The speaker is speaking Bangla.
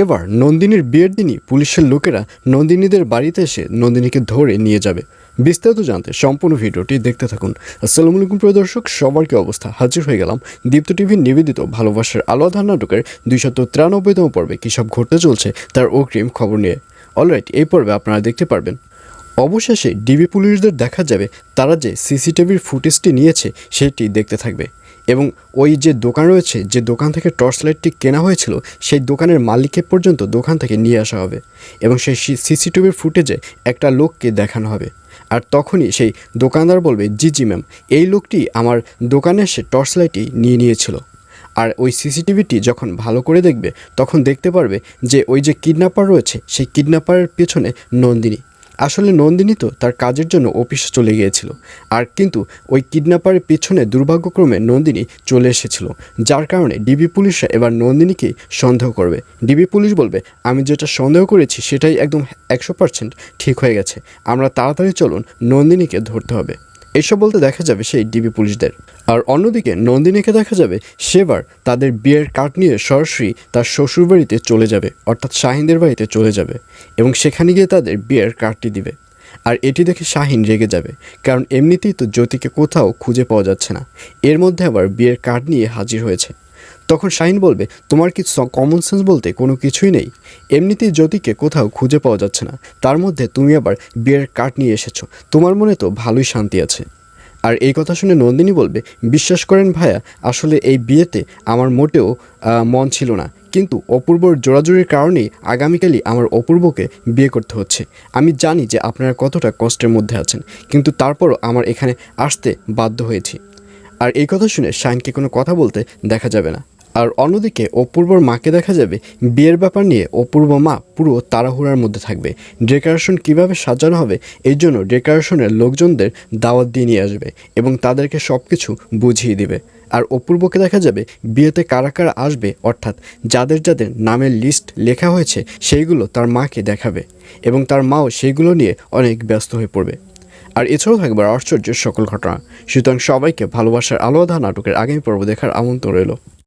এবার নন্দিনীর বিয়ের দিনই পুলিশের লোকেরা নন্দিনীদের বাড়িতে এসে নন্দিনীকে ধরে নিয়ে যাবে। বিস্তারিত জানতে সম্পূর্ণ ভিডিওটি দেখতে থাকুন। আসসালামু আলাইকুম, প্রিয় দর্শক, সবার কি অবস্থা? হাজির হয়ে গেলাম দীপ্ত টিভির নিবেদিত ভালোবাসার আলো আধার নাটকের দুইশত তিরানব্বইতম পর্বে। কী সব ঘটতে চলছে তার অগ্রিম খবর নিয়ে। অলরাইট এই পর্বে আপনারা দেখতে পারবেন, অবশেষে ডিবি পুলিশদের দেখা যাবে তারা যে সিসিটিভির ফুটেজটি নিয়েছে সেটি দেখতে থাকবে। এবং ওই যে দোকান রয়েছে, যে দোকান থেকে টর্চ লাইটটি কেনা হয়েছিল, সেই দোকানের মালিককে পর্যন্ত দোকান থেকে নিয়ে আসা হবে এবং সেই সিসিটিভির ফুটেজে একটা লোককে দেখানো হবে। আর তখনই সেই দোকানদার বলবে, জি জি, ম্যাম, এই লোকটি আমার দোকানে এসে টর্চ লাইটটি নিয়ে নিয়েছিল। আর ওই সিসিটিভিটি যখন ভালো করে দেখবে, তখন দেখতে পারবে যে ওই যে কিডন্যাপার রয়েছে, সেই কিডন্যাপারের পেছনে নন্দিনী। আসলে নন্দিনী তো তার কাজের জন্য অফিসে চলে গিয়েছিল। আর কিন্তু ওই কিডন্যাপারের পিছনে দুর্ভাগ্যক্রমে নন্দিনী চলে এসেছিল, যার কারণে ডিবি পুলিশরা এবার নন্দিনীকে সন্দেহ করবে। ডিবি পুলিশ বলবে, আমি যেটা সন্দেহ করেছি সেটাই একদম একশো পার্সেন্ট ঠিক হয়ে গেছে। আমরা তাড়াতাড়ি চলুন, নন্দিনীকে ধরতে হবে। এসব বলতে দেখা যাবে সেই ডিবি পুলিশদের। আর অন্যদিকে নন্দিনীকে দেখা যাবে সেবার তাদের বিয়ের কাঠ নিয়ে সরাসরি তার শ্বশুর বাড়িতে চলে যাবে, অর্থাৎ শাহিনদের বাড়িতে চলে যাবে এবং সেখানে গিয়ে তাদের বিয়ের কার্ডটি দিবে। আর এটি দেখে শাহিন রেগে যাবে, কারণ এমনিতেই তো জ্যোতিকে কোথাও খুঁজে পাওয়া যাচ্ছে না। এর মধ্যে আবার বিয়ের কার্ড নিয়ে হাজির হয়েছে। তখন শাহিন বলবে, তোমার কি কমন সেন্স বলতে কোনো কিছুই নেই? এমনিতেই জ্যোতিকে কোথাও খুঁজে পাওয়া যাচ্ছে না। তার মধ্যে তুমি আবার বিয়ের কার্ড নিয়ে এসেছ। তোমার মনে তো ভালোই শান্তি আছে। আর এই কথা শুনে নন্দিনী বলবে, বিশ্বাস করেন ভাইয়া, আসলে এই বিয়েতে আমার মোটেও মন ছিল না। কিন্তু অপূর্বর জোড়াজুড়ির কারণেই আগামীকালই আমার অপূর্বকে বিয়ে করতে হচ্ছে। আমি জানি যে আপনারা কতটা কষ্টের মধ্যে আছেন, কিন্তু তারপরও আমার এখানে আসতে বাধ্য হয়েছি। আর এই কথা শুনে শাইনকে কোনো কথা বলতে দেখা যাবে না। আর অন্যদিকে অপূর্বর মাকে দেখা যাবে, বিয়ের ব্যাপার নিয়ে অপূর্ব মা পুরো তাড়াহুড়ার মধ্যে থাকবে। ডেকোরেশন কীভাবে সাজানো হবে এই জন্য ডেকোরেশনের লোকজনদের দাওয়াত দিয়ে নিয়ে আসবে এবং তাদেরকে সব কিছু বুঝিয়ে দিবে। আর অপূর্বকে দেখা যাবে, বিয়েতে কারা কারা আসবে, অর্থাৎ যাদের যাদের নামের লিস্ট লেখা হয়েছে, সেইগুলো তার মাকে দেখাবে এবং তার মাও সেইগুলো নিয়ে অনেক ব্যস্ত হয়ে পড়বে। আর এছাড়াও থাকবে আশ্চর্যের সকল ঘটনা। সুতরাং সবাইকে ভালোবাসার আলো আধা নাটকের আগামী পর্ব দেখার আমন্ত্রণ রইল।